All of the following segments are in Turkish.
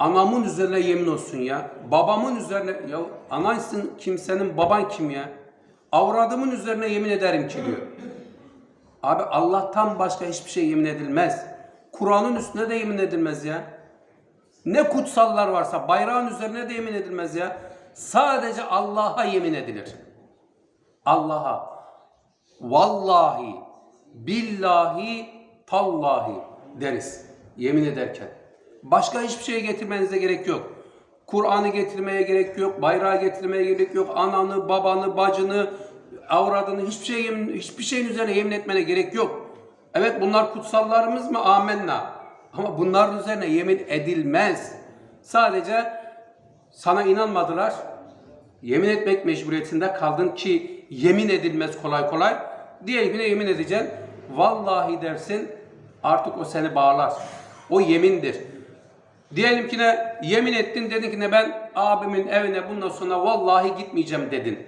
Anamın üzerine yemin olsun ya. Babamın üzerine ya anaysın kimsenin baban kim ya? Avradımın üzerine yemin ederim ki diyor. Abi Allah'tan başka hiçbir şey yemin edilmez. Kur'an'ın üstüne de yemin edilmez ya. Ne kutsallar varsa bayrağın üzerine de yemin edilmez ya. Sadece Allah'a yemin edilir. Allah'a. Vallahi, billahi, tallahi deriz yemin ederken. Başka hiçbir şeye getirmenize gerek yok. Kur'an'ı getirmeye gerek yok, bayrağı getirmeye gerek yok, ananı, babanı, bacını, avradını hiçbir şey hiçbir şeyin üzerine yemin etmene gerek yok. Evet bunlar kutsallarımız mı? Amenna. Ama bunların üzerine yemin edilmez. Sadece sana inanmadılar. Yemin etmek mecburiyetinde kaldın ki yemin edilmez kolay kolay. Diğer birine yemin edeceksin. Vallahi dersin artık o seni bağlar. O yemindir. Diyelim ki ne yemin ettin dedin ki ne ben abimin evine bundan sonra vallahi gitmeyeceğim dedin.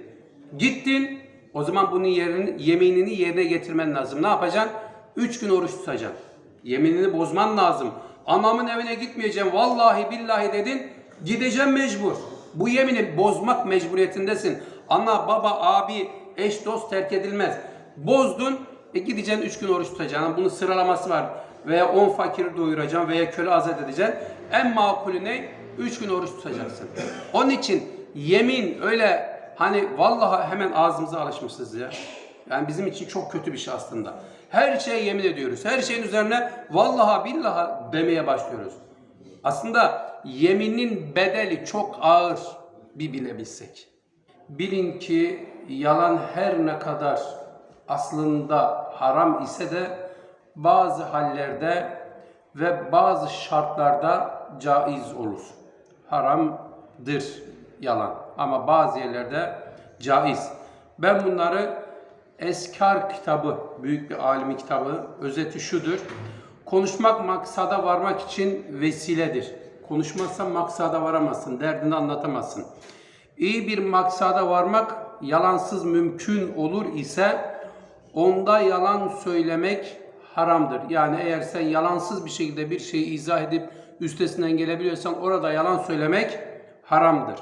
Gittin o zaman bunun yerini, yeminini yerine getirmen lazım. Ne yapacaksın? Üç gün oruç tutacaksın. Yeminini bozman lazım. Anamın evine gitmeyeceğim vallahi billahi dedin. Gideceğim mecbur. Bu yemini bozmak mecburiyetindesin. Ana, baba, abi, eş, dost terk edilmez. Bozdun, e gideceksin üç gün oruç tutacaksın. Bunun sıralaması var. Veya 10 fakiri doyuracaksın veya köle azat edeceksin. En makulü ne? Üç gün oruç tutacaksın. Onun için yemin öyle hani vallahi hemen ağzımıza alışmışız ya. Yani bizim için çok kötü bir şey aslında. Her şeye yemin ediyoruz. Her şeyin üzerine vallahi billahi demeye başlıyoruz. Aslında yeminin bedeli çok ağır bir bilebilsek. Bilin ki yalan her ne kadar aslında haram ise de bazı hallerde ve bazı şartlarda caiz olur. Haramdır yalan ama bazı yerlerde caiz. Ben bunları Eskar kitabı, büyük bir alimin kitabı, özeti şudur. Konuşmak maksada varmak için vesiledir. Konuşmazsan maksada varamazsın, derdini anlatamazsın. İyi bir maksada varmak yalansız mümkün olur ise onda yalan söylemek haramdır. Yani eğer sen yalansız bir şekilde bir şeyi izah edip üstesinden gelebiliyorsan orada yalan söylemek haramdır.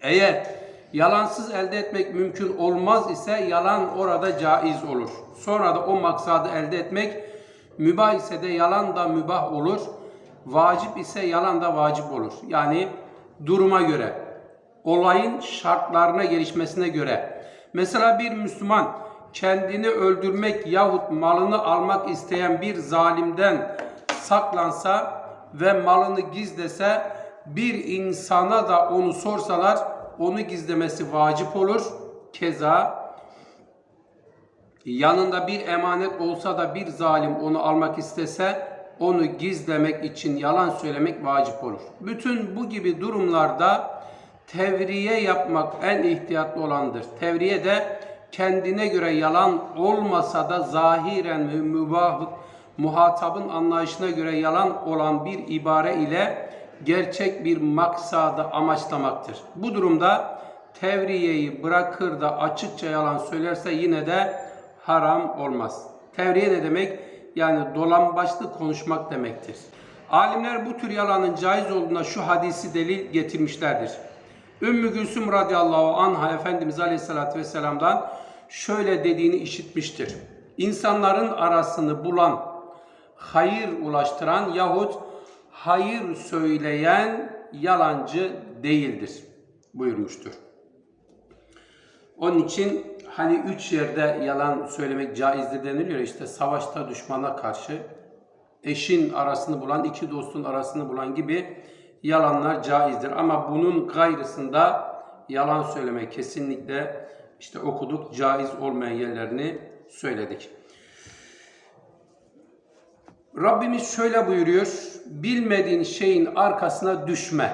Eğer yalansız elde etmek mümkün olmaz ise yalan orada caiz olur. Sonra da o maksadı elde etmek mübah ise de yalan da mübah olur. Vacip ise yalan da vacip olur. Yani duruma göre, olayın şartlarına gelişmesine göre. Mesela bir Müslüman kendini öldürmek yahut malını almak isteyen bir zalimden saklansa ve malını gizlese bir insana da onu sorsalar onu gizlemesi vacip olur. Keza yanında bir emanet olsa da bir zalim onu almak istese onu gizlemek için yalan söylemek vacip olur. Bütün bu gibi durumlarda tevriye yapmak en ihtiyatlı olandır. Tevriye de kendine göre yalan olmasa da zahiren ve mübah muhatabın anlayışına göre yalan olan bir ibare ile gerçek bir maksadı amaçlamaktır. Bu durumda tevriyeyi bırakır da açıkça yalan söylerse yine de haram olmaz. Tevriye ne demek? Yani dolambaçlı konuşmak demektir. Alimler bu tür yalanın caiz olduğuna şu hadisi delil getirmişlerdir. Ümmü Gülsüm radıyallahu anha Efendimiz aleyhissalatü vesselam'dan şöyle dediğini işitmiştir. İnsanların arasını bulan, hayır ulaştıran yahut hayır söyleyen yalancı değildir buyurmuştur. Onun için hani üç yerde yalan söylemek caizdir deniliyor. İşte savaşta düşmana karşı eşin arasını bulan, iki dostun arasını bulan gibi yalanlar caizdir. Ama bunun gayrısında yalan söylemek kesinlikle işte okuduk caiz olmayan yerlerini söyledik. Rabbimiz şöyle buyuruyor. Bilmediğin şeyin arkasına düşme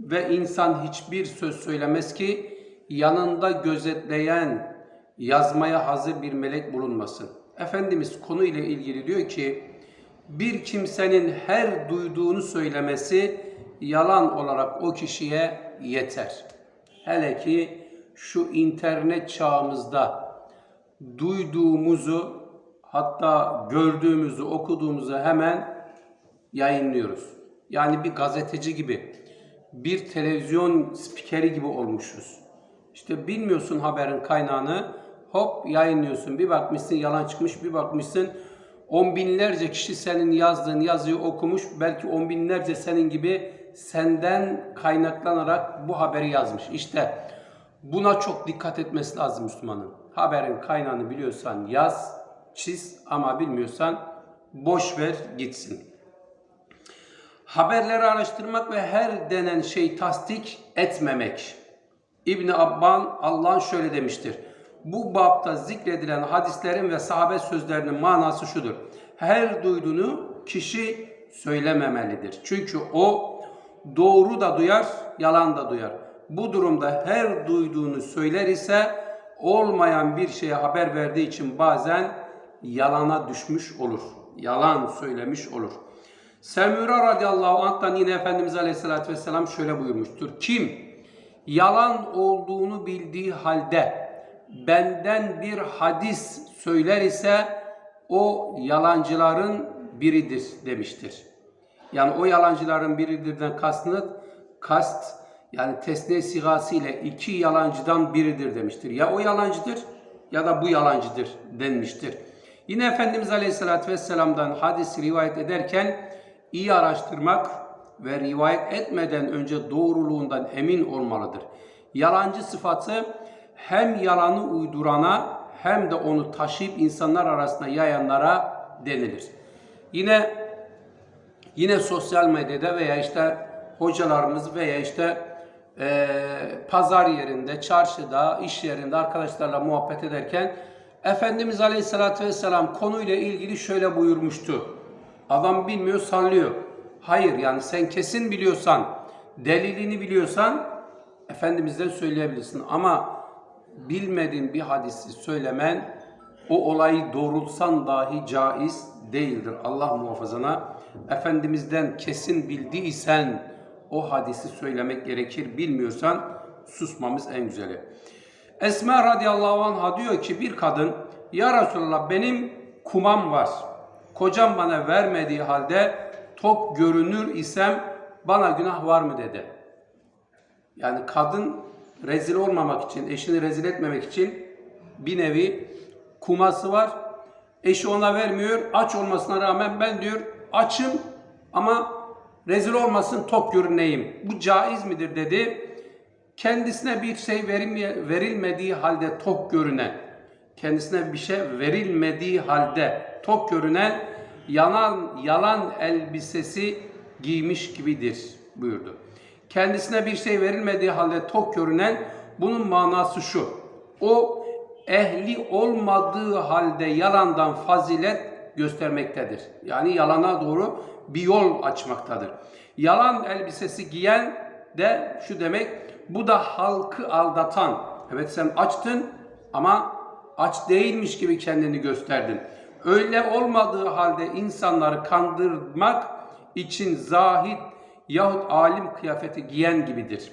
ve insan hiçbir söz söylemez ki yanında gözetleyen, yazmaya hazır bir melek bulunmasın. Efendimiz konu ile ilgili diyor ki bir kimsenin her duyduğunu söylemesi yalan olarak o kişiye yeter. Hele ki şu internet çağımızda duyduğumuzu hatta gördüğümüzü, okuduğumuzu hemen yayınlıyoruz. Yani bir gazeteci gibi, bir televizyon spikeri gibi olmuşuz. İşte bilmiyorsun haberin kaynağını, hop yayınlıyorsun. Bir bakmışsın yalan çıkmış, bir bakmışsın on binlerce kişi senin yazdığın yazıyı okumuş. Belki on binlerce senin gibi senden kaynaklanarak bu haberi yazmış. İşte buna çok dikkat etmesi lazım Müslümanın. Haberin kaynağını biliyorsan yaz, çiz ama bilmiyorsan boş ver gitsin. Haberleri araştırmak ve her denen şey tasdik etmemek. İbn Abban Allah şöyle demiştir. Bu babta zikredilen hadislerin ve sahabe sözlerinin manası şudur. Her duyduğunu kişi söylememelidir. Çünkü o doğru da duyar, yalan da duyar. Bu durumda her duyduğunu söyler ise olmayan bir şeye haber verdiği için bazen yalana düşmüş olur. Yalan söylemiş olur. Semura radıyallahu anh'tan yine Efendimiz aleyhissalatü vesselam şöyle buyurmuştur. Kim yalan olduğunu bildiği halde benden bir hadis söyler ise o yalancıların biridir demiştir. Yani o yalancıların biridirden kastını kast yani tesniye sigası ile iki yalancıdan biridir demiştir. Ya o yalancıdır ya da bu yalancıdır denmiştir. Yine Efendimiz Aleyhisselatü Vesselam'dan hadis rivayet ederken iyi araştırmak ve rivayet etmeden önce doğruluğundan emin olmalıdır. Yalancı sıfatı hem yalanı uydurana hem de onu taşıyıp insanlar arasında yayanlara denilir. Yine yine sosyal medyada veya işte hocalarımız veya işte e, pazar yerinde, çarşıda, iş yerinde arkadaşlarla muhabbet ederken Efendimiz Aleyhisselatü Vesselam konuyla ilgili şöyle buyurmuştu. Adam bilmiyor, sallıyor. Hayır yani sen kesin biliyorsan, delilini biliyorsan Efendimiz'den söyleyebilirsin. Ama bilmediğin bir hadisi söylemen o olayı doğrultsan dahi caiz değildir. Allah muhafazana. Efendimiz'den kesin bildiysen o hadisi söylemek gerekir. Bilmiyorsan susmamız en güzeli. Esma radıyallahu anha diyor ki bir kadın ya Resulallah benim kumam var. Kocam bana vermediği halde tok görünür isem bana günah var mı dedi. Yani kadın rezil olmamak için, eşini rezil etmemek için bir nevi kuması var. Eşi ona vermiyor. Aç olmasına rağmen ben diyor açım ama rezil olmasın tok görüneyim. Bu caiz midir dedi. Kendisine bir şey verilmediği halde tok görünen, kendisine bir şey verilmediği halde tok görünen yalan yalan elbisesi giymiş gibidir buyurdu. Kendisine bir şey verilmediği halde tok görünen bunun manası şu. O ehli olmadığı halde yalandan fazilet göstermektedir. Yani yalana doğru bir yol açmaktadır. Yalan elbisesi giyen de şu demek, bu da halkı aldatan. Evet sen açtın ama aç değilmiş gibi kendini gösterdin. Öyle olmadığı halde insanları kandırmak için zahit yahut alim kıyafeti giyen gibidir.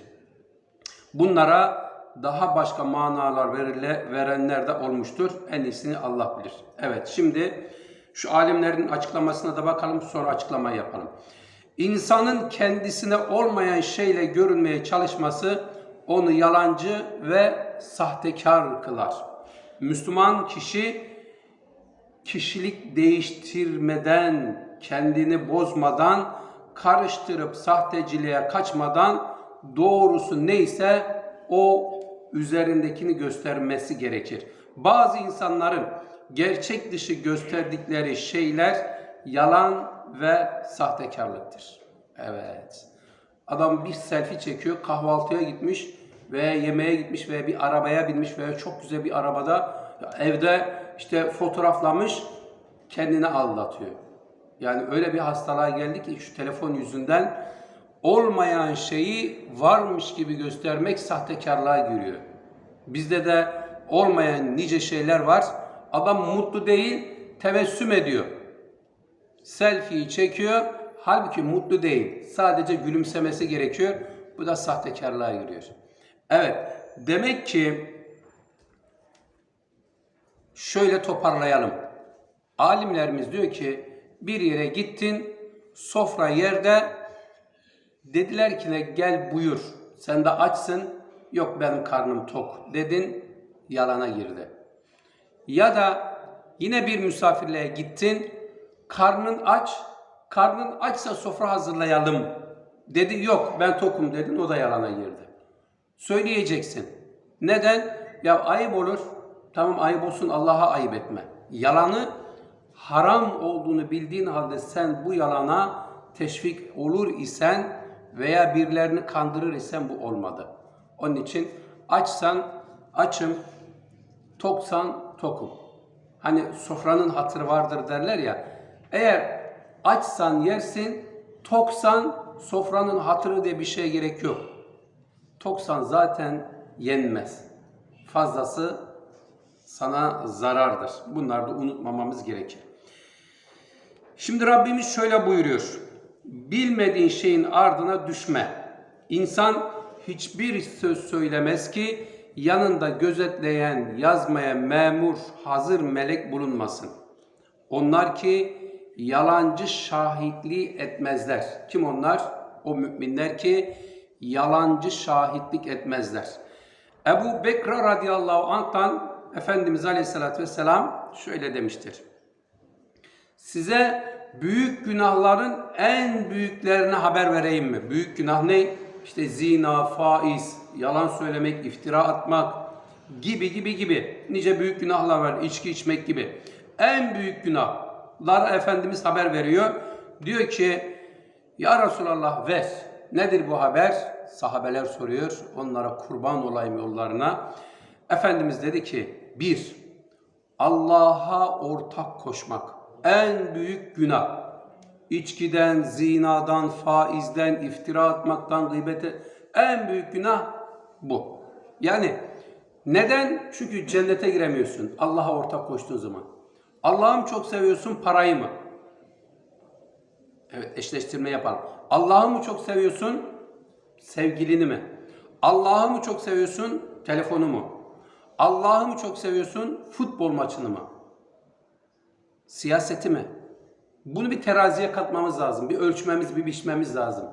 Bunlara daha başka manalar verile, verenler de olmuştur. En iyisini Allah bilir. Evet şimdi şu alimlerin açıklamasına da bakalım sonra açıklamayı yapalım. İnsanın kendisine olmayan şeyle görünmeye çalışması onu yalancı ve sahtekar kılar. Müslüman kişi kişilik değiştirmeden, kendini bozmadan, karıştırıp sahteciliğe kaçmadan doğrusu neyse o üzerindekini göstermesi gerekir. Bazı insanların gerçek dışı gösterdikleri şeyler yalan ve sahtekarlıktır. Evet. Adam bir selfie çekiyor, kahvaltıya gitmiş veya yemeğe gitmiş veya bir arabaya binmiş veya çok güzel bir arabada evde işte fotoğraflamış kendini aldatıyor. Yani öyle bir hastalığa geldi ki şu telefon yüzünden olmayan şeyi varmış gibi göstermek sahtekarlığa giriyor. Bizde de olmayan nice şeyler var. Adam mutlu değil, tebessüm ediyor. Selfie'yi çekiyor, halbuki mutlu değil. Sadece gülümsemesi gerekiyor. Bu da sahtekarlığa giriyor. Evet, demek ki şöyle toparlayalım. Alimlerimiz diyor ki bir yere gittin, sofra yerde Dediler ki gel buyur. Sen de açsın. Yok benim karnım tok dedin. Yalana girdi. Ya da yine bir misafirliğe gittin. Karnın aç. Karnın açsa sofra hazırlayalım. Dedi yok ben tokum dedin. O da yalana girdi. Söyleyeceksin. Neden? Ya ayıp olur. Tamam ayıp olsun Allah'a ayıp etme. Yalanı haram olduğunu bildiğin halde sen bu yalana teşvik olur isen veya birilerini kandırır isen bu olmadı. Onun için açsan açım, toksan tokum. Hani sofranın hatırı vardır derler ya. Eğer açsan yersin, toksan sofranın hatırı diye bir şeye gerek yok. Toksan zaten yenmez. Fazlası sana zarardır. Bunları da unutmamamız gerekir. Şimdi Rabbimiz şöyle buyuruyor. Bilmediğin şeyin ardına düşme. İnsan hiçbir söz söylemez ki yanında gözetleyen, yazmaya memur, hazır melek bulunmasın. Onlar ki yalancı şahitliği etmezler. Kim onlar? O müminler ki yalancı şahitlik etmezler. Ebu Bekr radıyallahu anh'tan Efendimiz aleyhissalatü vesselam şöyle demiştir. Size büyük günahların en büyüklerine haber vereyim mi? Büyük günah ne? İşte zina, faiz, yalan söylemek, iftira atmak gibi gibi gibi. Nice büyük günahlar var. İçki içmek gibi. En büyük günahlar Efendimiz haber veriyor. Diyor ki ya Resulallah ver. Nedir bu haber? Sahabeler soruyor. Onlara kurban olayım yollarına. Efendimiz dedi ki bir, Allah'a ortak koşmak en büyük günah. İçkiden, zinadan, faizden, iftira atmaktan, gıybete en büyük günah bu. Yani neden? Çünkü cennete giremiyorsun Allah'a ortak koştuğun zaman. Allah'ı mı çok seviyorsun, parayı mı? Evet, eşleştirme yapalım. Allah'ı mı çok seviyorsun, sevgilini mi? Allah'ı mı çok seviyorsun, telefonu mu? Allah'ı mı çok seviyorsun, futbol maçını mı? Siyaseti mi? Bunu bir teraziye katmamız lazım. Bir ölçmemiz, bir biçmemiz lazım.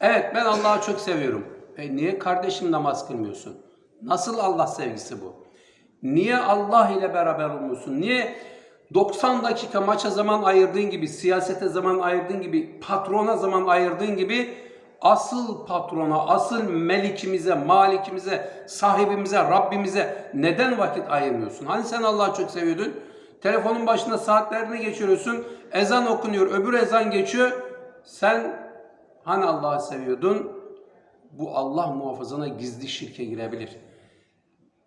Evet ben Allah'ı çok seviyorum. E niye kardeşim namaz kılmıyorsun? Nasıl Allah sevgisi bu? Niye Allah ile beraber olmuyorsun? Niye 90 dakika maça zaman ayırdığın gibi, siyasete zaman ayırdığın gibi, patrona zaman ayırdığın gibi asıl patrona, asıl melikimize, malikimize, sahibimize, Rabbimize neden vakit ayırmıyorsun? Hani sen Allah'ı çok seviyordun? Telefonun başında saatlerini geçiriyorsun. Ezan okunuyor, öbür ezan geçiyor. Sen hani Allah'ı seviyordun? Bu Allah muhafazana gizli şirke girebilir.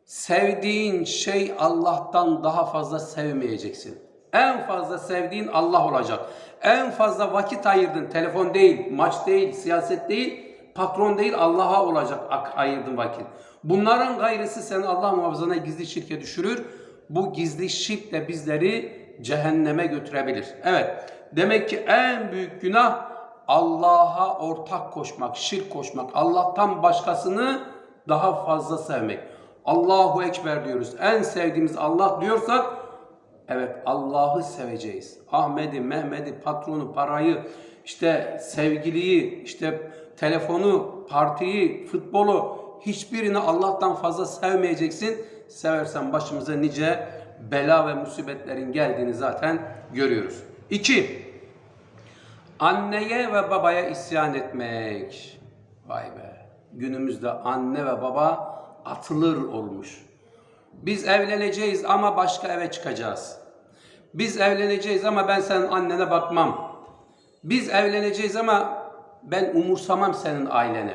Sevdiğin şey Allah'tan daha fazla sevmeyeceksin. En fazla sevdiğin Allah olacak. En fazla vakit ayırdın. Telefon değil, maç değil, siyaset değil, patron değil Allah'a olacak ayırdın vakit. Bunların gayrısı seni Allah muhafazana gizli şirke düşürür. Bu gizli şirk de bizleri cehenneme götürebilir. Evet. Demek ki en büyük günah Allah'a ortak koşmak, şirk koşmak. Allah'tan başkasını daha fazla sevmek. Allahu Ekber diyoruz. En sevdiğimiz Allah diyorsak evet Allah'ı seveceğiz. Ahmet'i, Mehmet'i, patronu, parayı, işte sevgiliyi, işte telefonu, partiyi, futbolu hiçbirini Allah'tan fazla sevmeyeceksin. Seversen başımıza nice bela ve musibetlerin geldiğini zaten görüyoruz. İki, anneye ve babaya isyan etmek. Vay be. Günümüzde anne ve baba atılır olmuş. Biz evleneceğiz ama başka eve çıkacağız. Biz evleneceğiz ama ben senin annene bakmam. Biz evleneceğiz ama ben umursamam senin aileni.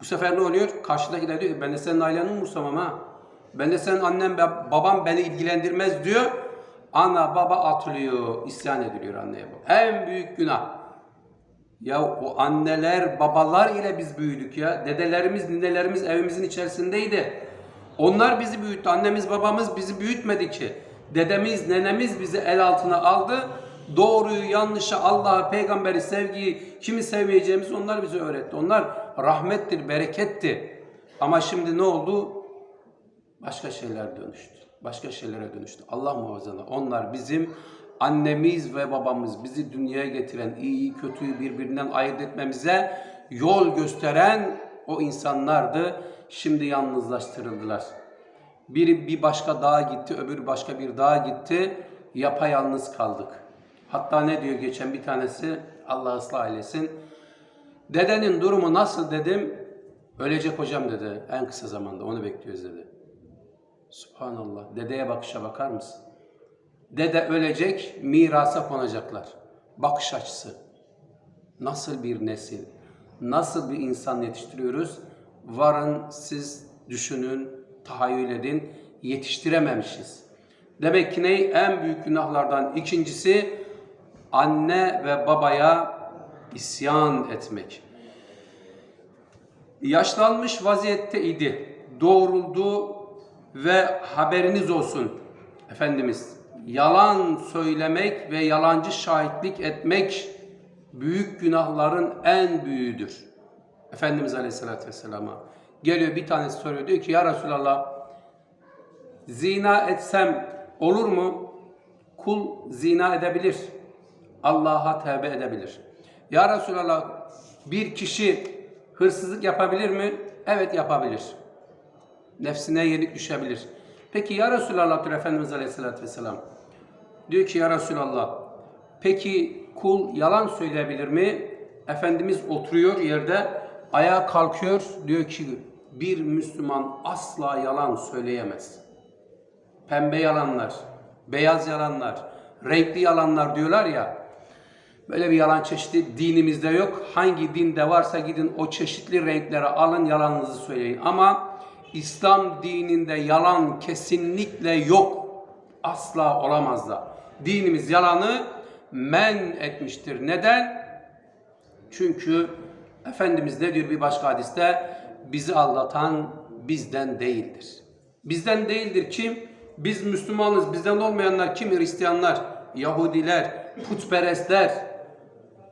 Bu sefer ne oluyor? Karşıdaki de diyor ben de senin aileni umursamam ha. Ben de senin annen babam beni ilgilendirmez diyor. Ana baba atılıyor, isyan ediliyor anneye bu. En büyük günah. Ya o anneler, babalar ile biz büyüdük ya. Dedelerimiz, ninelerimiz evimizin içerisindeydi. Onlar bizi büyüttü. Annemiz, babamız bizi büyütmedi ki. Dedemiz, nenemiz bizi el altına aldı. Doğruyu, yanlışı, Allah'ı, peygamberi, sevgiyi, kimi sevmeyeceğimiz onlar bize öğretti. Onlar rahmettir, bereketti. Ama şimdi ne oldu? Başka şeyler dönüştü. Başka şeylere dönüştü. Allah muhafaza. Onlar bizim annemiz ve babamız bizi dünyaya getiren, iyi kötüyü birbirinden ayırt etmemize yol gösteren o insanlardı. Şimdi yalnızlaştırıldılar. Biri bir başka dağa gitti, öbürü başka bir dağa gitti. Yapayalnız kaldık. Hatta ne diyor geçen bir tanesi Allah ıslah eylesin. Dedenin durumu nasıl dedim. Ölecek hocam dedi en kısa zamanda onu bekliyoruz dedi. Subhanallah. Dedeye bakışa bakar mısın? Dede ölecek, mirasa konacaklar. Bakış açısı. Nasıl bir nesil, nasıl bir insan yetiştiriyoruz? Varın siz düşünün, tahayyül edin. Yetiştirememişiz. Demek ki ne? En büyük günahlardan ikincisi anne ve babaya isyan etmek. Yaşlanmış vaziyette idi. Doğruldu ve haberiniz olsun. Efendimiz yalan söylemek ve yalancı şahitlik etmek büyük günahların en büyüğüdür. Efendimiz Aleyhisselatü Vesselam'a geliyor bir tanesi soruyor diyor ki ya Resulallah zina etsem olur mu? Kul zina edebilir. Allah'a tevbe edebilir. Ya Resulallah bir kişi hırsızlık yapabilir mi? Evet yapabilir. Nefsine yenik düşebilir. Peki ya Resulallah diyor Efendimiz Aleyhisselatü Vesselam. Diyor ki ya Resulallah peki kul yalan söyleyebilir mi? Efendimiz oturuyor yerde ayağa kalkıyor diyor ki bir Müslüman asla yalan söyleyemez. Pembe yalanlar, beyaz yalanlar, renkli yalanlar diyorlar ya. Böyle bir yalan çeşidi dinimizde yok. Hangi dinde varsa gidin o çeşitli renklere alın yalanınızı söyleyin. Ama İslam dininde yalan kesinlikle yok. Asla olamaz da. Dinimiz yalanı men etmiştir. Neden? Çünkü Efendimiz ne diyor bir başka hadiste? Bizi aldatan bizden değildir. Bizden değildir kim? Biz Müslümanız. Bizden olmayanlar kim? Hristiyanlar, Yahudiler, putperestler.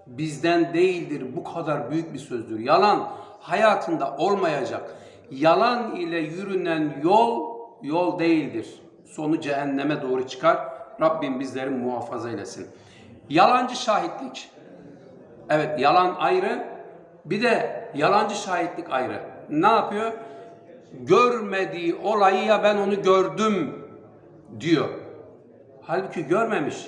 Bizden değildir. Bu kadar büyük bir sözdür. Yalan hayatında olmayacak. Yalan ile yürünen yol yol değildir. Sonu cehenneme doğru çıkar. Rabbim bizleri muhafaza eylesin. Yalancı şahitlik. Evet yalan ayrı. Bir de yalancı şahitlik ayrı. Ne yapıyor? Görmediği olayı ya ben onu gördüm diyor. Halbuki görmemiş.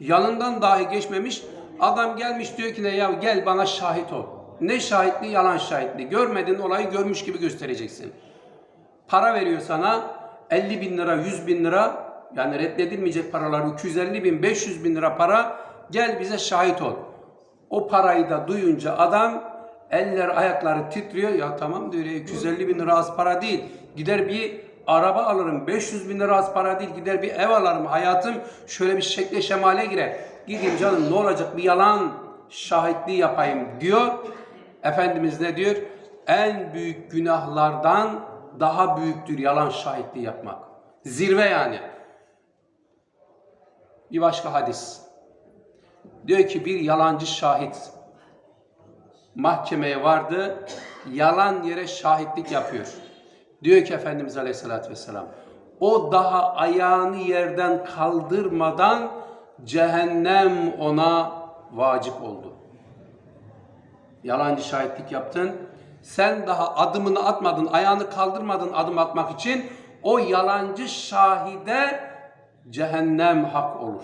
Yanından dahi geçmemiş. Adam gelmiş diyor ki ne ya gel bana şahit ol. Ne şahitliği yalan şahitliği. Görmediğin olayı görmüş gibi göstereceksin. Para veriyor sana 50 bin lira 100 bin lira yani reddedilmeyecek paralar 250 bin 500 bin lira para gel bize şahit ol. O parayı da duyunca adam eller ayakları titriyor. Ya tamam diyor 250 bin lira az para değil. Gider bir araba alırım 500 bin lira az para değil. Gider bir ev alırım hayatım şöyle bir şekle şemale girer. Gideyim canım ne olacak bir yalan şahitliği yapayım diyor. Efendimiz ne diyor? En büyük günahlardan daha büyüktür yalan şahitliği yapmak. Zirve yani. Bir başka hadis. Diyor ki bir yalancı şahit mahkemeye vardı. Yalan yere şahitlik yapıyor. Diyor ki Efendimiz Aleyhisselatü Vesselam o daha ayağını yerden kaldırmadan cehennem ona vacip oldu. Yalancı şahitlik yaptın. Sen daha adımını atmadın, ayağını kaldırmadın adım atmak için o yalancı şahide cehennem hak olur.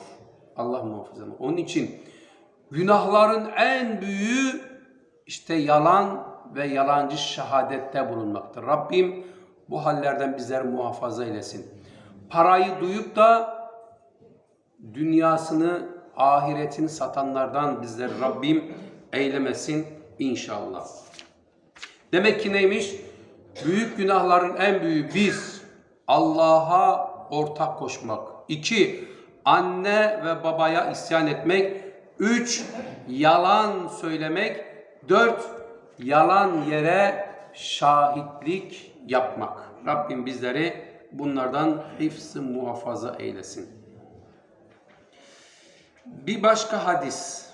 Allah muhafaza. Onun için günahların en büyüğü işte yalan ve yalancı şehadette bulunmaktır. Rabbim bu hallerden bizleri muhafaza eylesin. Parayı duyup da dünyasını, ahiretini satanlardan bizleri Rabbim eylemesin inşallah. Demek ki neymiş? Büyük günahların en büyüğü bir, Allah'a ortak koşmak. İki, anne ve babaya isyan etmek. Üç, yalan söylemek. Dört, yalan yere şahitlik yapmak. Rabbim bizleri bunlardan hifz muhafaza eylesin. Bir başka hadis.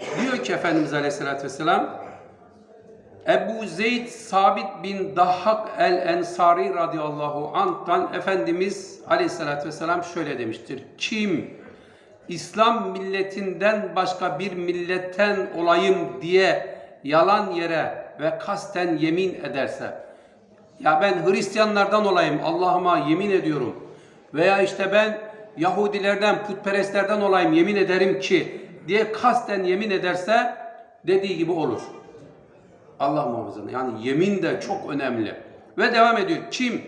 Diyor ki Efendimiz Aleyhisselatü Vesselam Ebu Zeyd Sabit bin Dahhak el-Ensari radıyallahu anh'tan Efendimiz aleyhissalatü vesselam şöyle demiştir. Kim İslam milletinden başka bir milletten olayım diye yalan yere ve kasten yemin ederse ya ben Hristiyanlardan olayım Allah'ıma yemin ediyorum veya işte ben Yahudilerden, putperestlerden olayım yemin ederim ki diye kasten yemin ederse dediği gibi olur. Allah muhafaza. Yani yemin de çok önemli. Ve devam ediyor. Kim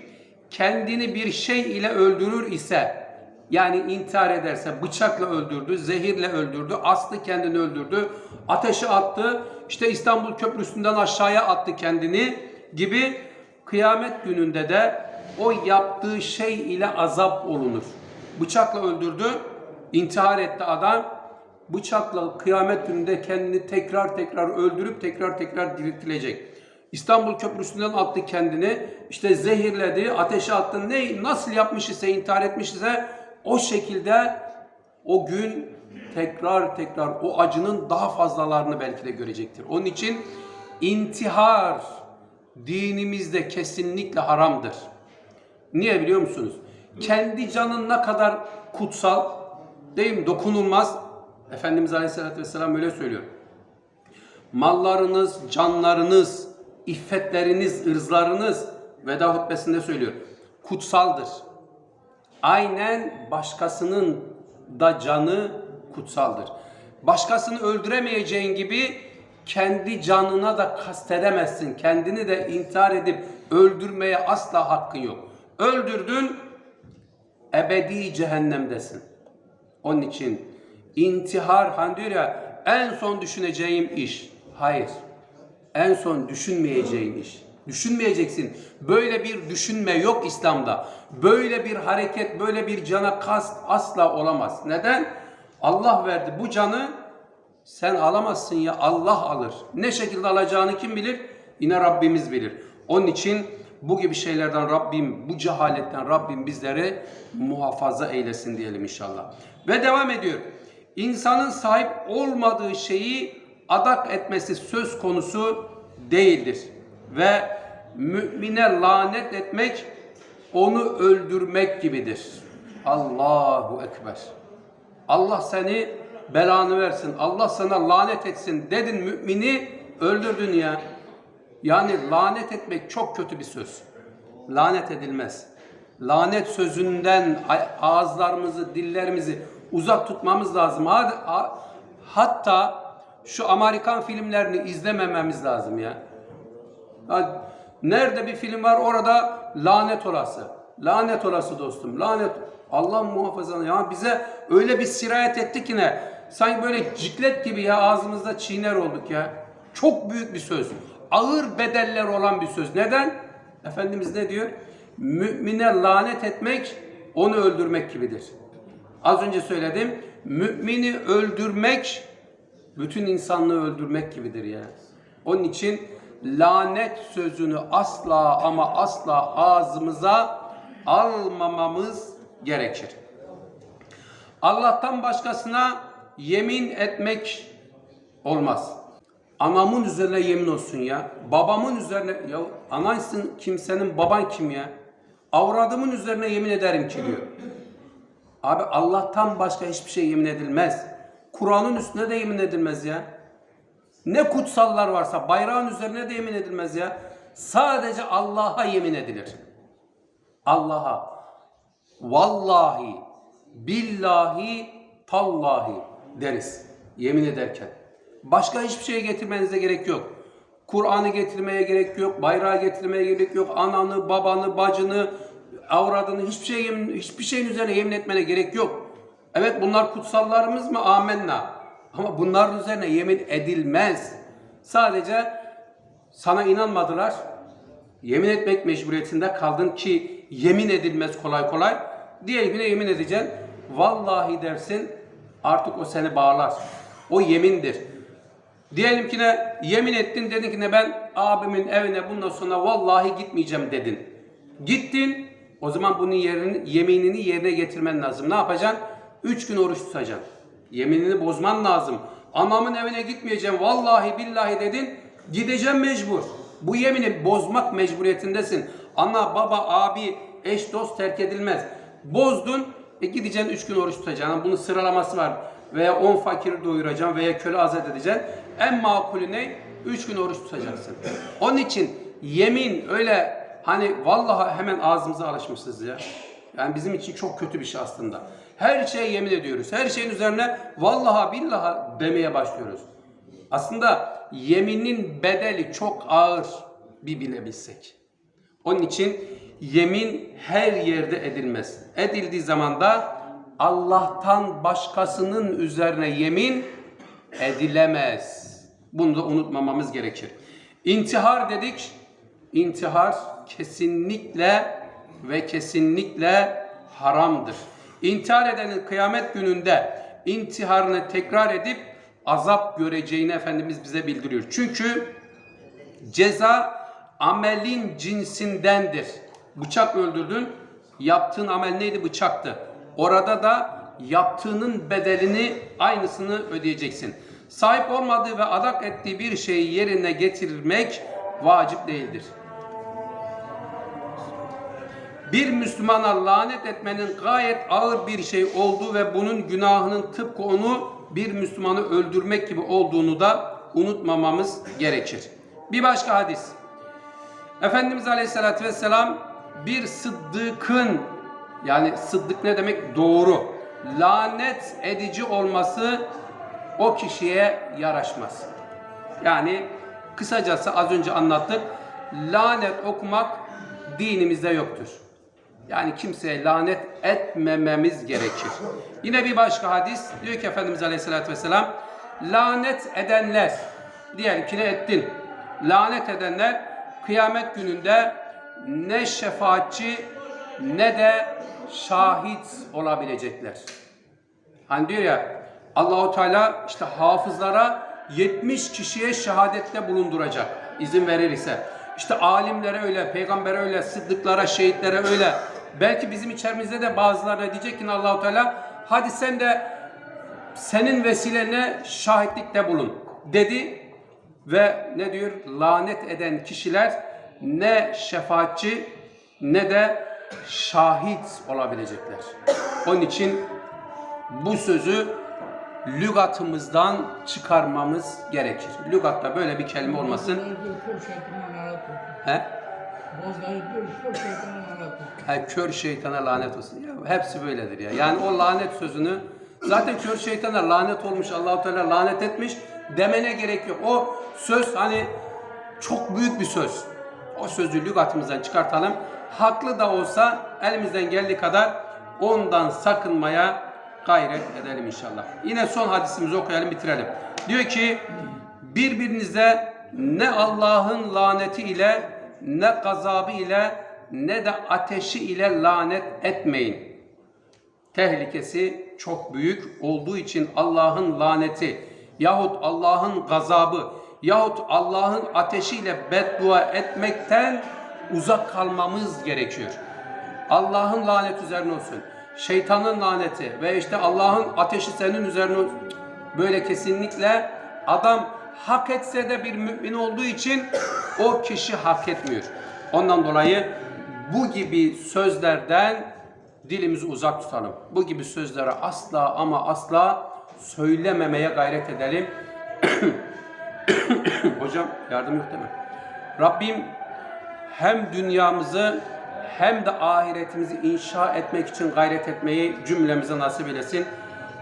kendini bir şey ile öldürür ise yani intihar ederse bıçakla öldürdü, zehirle öldürdü, aslı kendini öldürdü, ateşe attı, işte İstanbul Köprüsü'nden aşağıya attı kendini gibi kıyamet gününde de o yaptığı şey ile azap olunur. Bıçakla öldürdü, intihar etti adam, bıçakla kıyamet gününde kendini tekrar tekrar öldürüp tekrar tekrar diriltilecek. İstanbul Köprüsü'nden attı kendini, işte zehirledi, ateşe attı. Ne, nasıl yapmış ise, intihar etmiş ise o şekilde o gün tekrar tekrar o acının daha fazlalarını belki de görecektir. Onun için intihar dinimizde kesinlikle haramdır. Niye biliyor musunuz? Kendi canın ne kadar kutsal, değil mi? Dokunulmaz. Efendimiz Aleyhisselatü Vesselam öyle söylüyor. Mallarınız, canlarınız, iffetleriniz, ırzlarınız veda hutbesinde söylüyor. Kutsaldır. Aynen başkasının da canı kutsaldır. Başkasını öldüremeyeceğin gibi kendi canına da kastedemezsin. Kendini de intihar edip öldürmeye asla hakkın yok. Öldürdün, ebedi cehennemdesin. Onun için intihar hani diyor ya en son düşüneceğim iş. Hayır. En son düşünmeyeceğin iş. Düşünmeyeceksin. Böyle bir düşünme yok İslam'da. Böyle bir hareket, böyle bir cana kast asla olamaz. Neden? Allah verdi bu canı sen alamazsın ya Allah alır. Ne şekilde alacağını kim bilir? Yine Rabbimiz bilir. Onun için bu gibi şeylerden Rabbim, bu cehaletten Rabbim bizleri muhafaza eylesin diyelim inşallah. Ve devam ediyor. İnsanın sahip olmadığı şeyi adak etmesi söz konusu değildir. Ve mümine lanet etmek onu öldürmek gibidir. Allahu Ekber. Allah seni belanı versin. Allah sana lanet etsin dedin mümini öldürdün ya. Yani lanet etmek çok kötü bir söz. Lanet edilmez. Lanet sözünden ağızlarımızı, dillerimizi uzak tutmamız lazım. Hatta şu Amerikan filmlerini izlemememiz lazım ya. nerede bir film var orada lanet olası. Lanet olası dostum. Lanet. Allah muhafaza. Ya bize öyle bir sirayet etti ki ne? Sanki böyle ciklet gibi ya ağzımızda çiğner olduk ya. Çok büyük bir söz. Ağır bedeller olan bir söz. Neden? Efendimiz ne diyor? Mümine lanet etmek onu öldürmek gibidir. Az önce söyledim. Mümini öldürmek bütün insanlığı öldürmek gibidir ya. Onun için lanet sözünü asla ama asla ağzımıza almamamız gerekir. Allah'tan başkasına yemin etmek olmaz. Anamın üzerine yemin olsun ya. Babamın üzerine ya anaysın kimsenin baban kim ya? Avradımın üzerine yemin ederim ki diyor. Abi Allah'tan başka hiçbir şey yemin edilmez. Kur'an'ın üstüne de yemin edilmez ya. Ne kutsallar varsa bayrağın üzerine de yemin edilmez ya. Sadece Allah'a yemin edilir. Allah'a. Vallahi, billahi, tallahi deriz yemin ederken. Başka hiçbir şeye getirmenize gerek yok. Kur'an'ı getirmeye gerek yok, bayrağı getirmeye gerek yok, ananı, babanı, bacını, avradını hiçbir şey yemin, hiçbir şeyin üzerine yemin etmene gerek yok. Evet bunlar kutsallarımız mı? Amenna. Ama bunların üzerine yemin edilmez. Sadece sana inanmadılar. Yemin etmek mecburiyetinde kaldın ki yemin edilmez kolay kolay. Diğer birine yemin edeceksin. Vallahi dersin artık o seni bağlar. O yemindir. Diyelim ki ne yemin ettin dedin ki ne ben abimin evine bundan sonra vallahi gitmeyeceğim dedin. Gittin o zaman bunun yerini, yeminini yerine getirmen lazım. Ne yapacaksın? Üç gün oruç tutacaksın. Yeminini bozman lazım. Anamın evine gitmeyeceğim vallahi billahi dedin. Gideceğim mecbur. Bu yemini bozmak mecburiyetindesin. Ana, baba, abi, eş, dost terk edilmez. Bozdun, e gideceksin 3 gün oruç tutacaksın. Bunun sıralaması var. Veya 10 fakir doyuracaksın veya köle azat edeceksin. En makulü ne? 3 gün oruç tutacaksın. Onun için yemin öyle hani vallahi hemen ağzımıza alışmışız ya. Yani bizim için çok kötü bir şey aslında. Her şeye yemin ediyoruz. Her şeyin üzerine vallahi billahi demeye başlıyoruz. Aslında yeminin bedeli çok ağır bir bilebilsek. Onun için yemin her yerde edilmez. Edildiği zaman da Allah'tan başkasının üzerine yemin edilemez. Bunu da unutmamamız gerekir. İntihar dedik. İntihar kesinlikle ve kesinlikle haramdır. İntihar edenin kıyamet gününde intiharını tekrar edip azap göreceğini Efendimiz bize bildiriyor. Çünkü ceza amelin cinsindendir. Bıçak öldürdün, yaptığın amel neydi? Bıçaktı. Orada da yaptığının bedelini aynısını ödeyeceksin. Sahip olmadığı ve adak ettiği bir şeyi yerine getirmek vacip değildir. Bir Müslümana lanet etmenin gayet ağır bir şey olduğu ve bunun günahının tıpkı onu bir Müslümanı öldürmek gibi olduğunu da unutmamamız gerekir. Bir başka hadis. Efendimiz Aleyhisselatü Vesselam bir sıddıkın yani sıddık ne demek? Doğru. Lanet edici olması o kişiye yaraşmaz. Yani kısacası az önce anlattık. Lanet okumak dinimizde yoktur. Yani kimseye lanet etmememiz gerekir. Yine bir başka hadis diyor ki Efendimiz Aleyhisselatü Vesselam lanet edenler diyelim ki ne ettin? Lanet edenler kıyamet gününde ne şefaatçi ne de şahit olabilecekler. Hani diyor ya Allahu Teala işte hafızlara 70 kişiye şehadette bulunduracak izin verir ise. İşte alimlere öyle, peygambere öyle, sıddıklara, şehitlere öyle. Belki bizim içerimizde de bazıları diyecek ki Allahu Teala hadi sen de senin vesilene şahitlikte bulun dedi ve ne diyor? Lanet eden kişiler ne şefaatçi ne de şahit olabilecekler. Onun için bu sözü lügatımızdan çıkarmamız gerekir. Lügatta böyle bir kelime olmasın. Olsun. He? Diyor, kör şeytanın lanet olsun. Kör şeytana lanet olsun. Ya, hepsi böyledir ya. Yani o lanet sözünü zaten kör şeytana lanet olmuş Allahu Teala lanet etmiş demene gerek yok. O söz hani çok büyük bir söz. O sözü lügatımızdan çıkartalım. Haklı da olsa elimizden geldiği kadar ondan sakınmaya gayret edelim inşallah. Yine son hadisimizi okuyalım bitirelim. Diyor ki birbirinize ne Allah'ın laneti ile ne gazabı ile ne de ateşi ile lanet etmeyin. Tehlikesi çok büyük olduğu için Allah'ın laneti yahut Allah'ın gazabı yahut Allah'ın ateşiyle beddua etmekten uzak kalmamız gerekiyor. Allah'ın lanet üzerine olsun. Şeytanın laneti ve işte Allah'ın ateşi senin üzerine olsun. Böyle kesinlikle adam hak etse de bir mümin olduğu için o kişi hak etmiyor. Ondan dolayı bu gibi sözlerden dilimizi uzak tutalım. Bu gibi sözleri asla ama asla söylememeye gayret edelim. Hocam yardım yok değil mi? Rabbim hem dünyamızı hem de ahiretimizi inşa etmek için gayret etmeyi cümlemize nasip eylesin.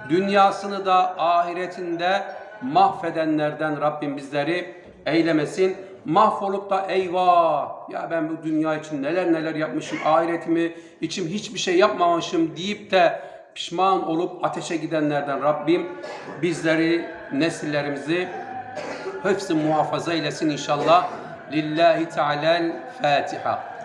Dünyasını da ahiretinde mahvedenlerden Rabbim bizleri eylemesin. Mahvolup da eyvah ya ben bu dünya için neler neler yapmışım, ahiretimi için hiçbir şey yapmamışım deyip de pişman olup ateşe gidenlerden Rabbim bizleri, nesillerimizi hıfzı muhafaza eylesin inşallah. Lillahi Teala'l Fatiha.